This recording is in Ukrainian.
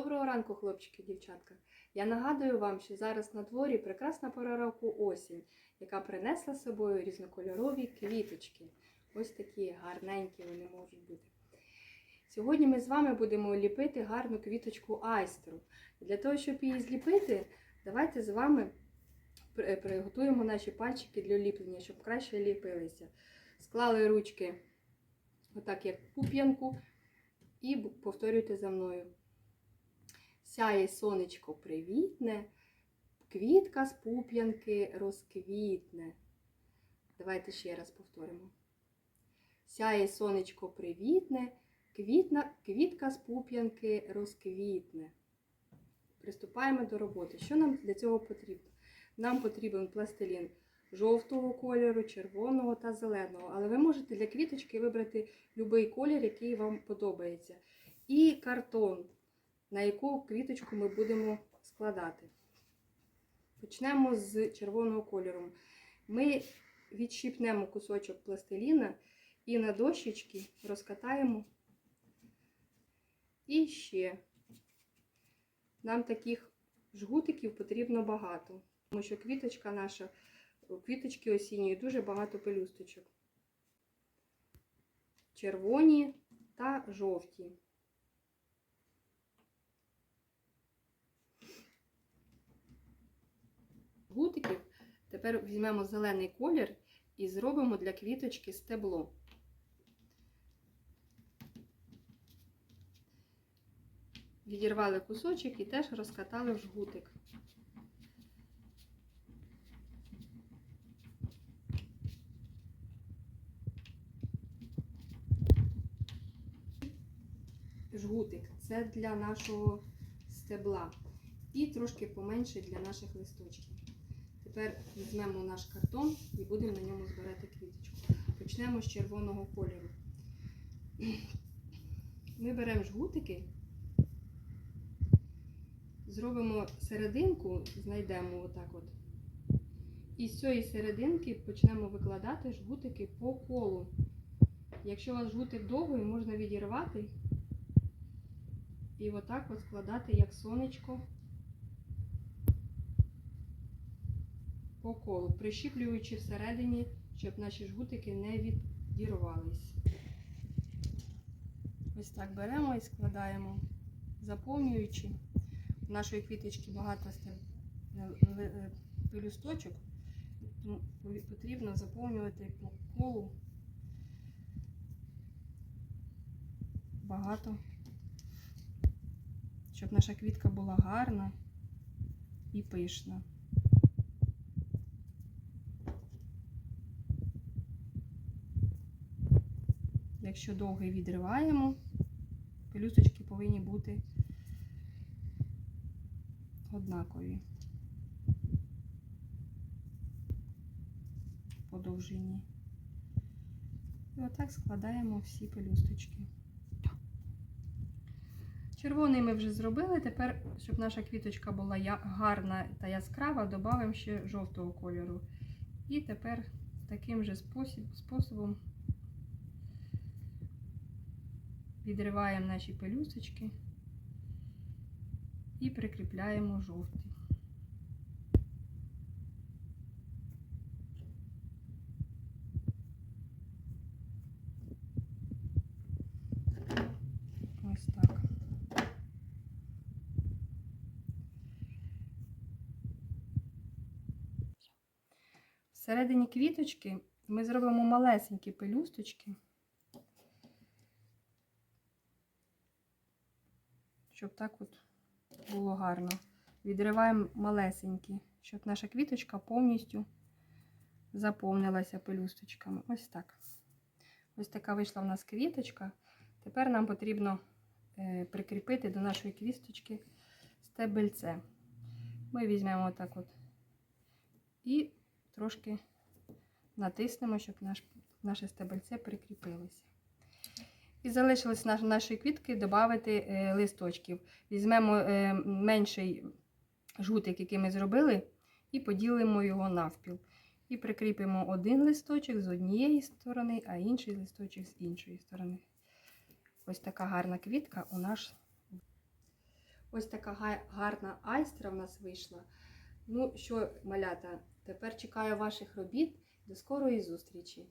Доброго ранку, хлопчики, дівчатка. Я нагадую вам, що зараз на дворі прекрасна пора року осінь, яка принесла з собою різнокольорові квіточки. Ось такі гарненькі вони можуть бути. Сьогодні ми з вами будемо ліпити гарну квіточку айстру. Для того, щоб її зліпити, давайте з вами приготуємо наші пальчики для ліплення, щоб краще ліпилися. Склали ручки, отак як пуп'янку, і повторюйте за мною. Сяє сонечко привітне, квітка з пуп'янки розквітне. Давайте ще раз повторимо. Сяє сонечко привітне, квітна, квітка з пуп'янки розквітне. Приступаємо до роботи. Що нам для цього потрібно? Нам потрібен пластилін жовтого кольору, червоного та зеленого. Але ви можете для квіточки вибрати будь-який колір, який вам подобається. І картон, на яку квіточку ми будемо складати. Почнемо з червоного кольору. Ми відщипнемо кусочок пластиліна і на дощечки розкатаємо. І ще. Нам таких жгутиків потрібно багато, тому що квіточка наша, квіточки осінньої дуже багато пелюсточок. Червоні та жовті. Гутиків тепер візьмемо зелений колір і зробимо для квіточки стебло. Відірвали кусочок і теж розкатали в жгутик. Жгутик це для нашого стебла і трошки поменше для наших листочків. Тепер візьмемо наш картон і будемо на ньому збирати квіточку. Почнемо з червоного кольору. Ми беремо жгутики, зробимо серединку, знайдемо отак от. І з цієї серединки почнемо викладати жгутики по колу. Якщо у вас жгутик довгий, можна відірвати і отак от складати як сонечко по колу, прищіплюючи всередині, щоб наші жгутики не відірвались. Ось так беремо і складаємо, заповнюючи. У нашої квіточки багато ли- е, пелюсточок, тому потрібно заповнювати по колу багато, щоб наша квітка була гарна і пишна. Якщо довгий відриваємо, пелюсточки повинні бути однакові по довжині. І отак складаємо всі пелюсточки. Червоний ми вже зробили. Тепер, щоб наша квіточка була гарна та яскрава, додамо ще жовтого кольору. І тепер таким же спосіб, способом відриваємо наші пелюсточки і прикріпляємо жовтий. Ось так. Всередині квіточки ми зробимо малесенькі пелюсточки. Щоб так от було гарно. Відриваємо малесенькі, щоб наша квіточка повністю заповнилася пелюсточками. Ось так. Ось така вийшла в нас квіточка. Тепер нам потрібно е, прикріпити до нашої квісточки стебельце. Ми візьмемо отак от і трошки натиснемо, щоб наш, наше стебельце прикріпилося. І залишилось наш, нашої квітки додати е, листочків. Візьмемо е, менший жгутик, який ми зробили, і поділимо його навпіл. І прикріпимо один листочок з однієї сторони, а інший листочок з іншої сторони. Ось така гарна квітка у нас. Ось така гарна айстра в нас вийшла. Ну що, малята, тепер чекаю ваших робіт. До скорої зустрічі!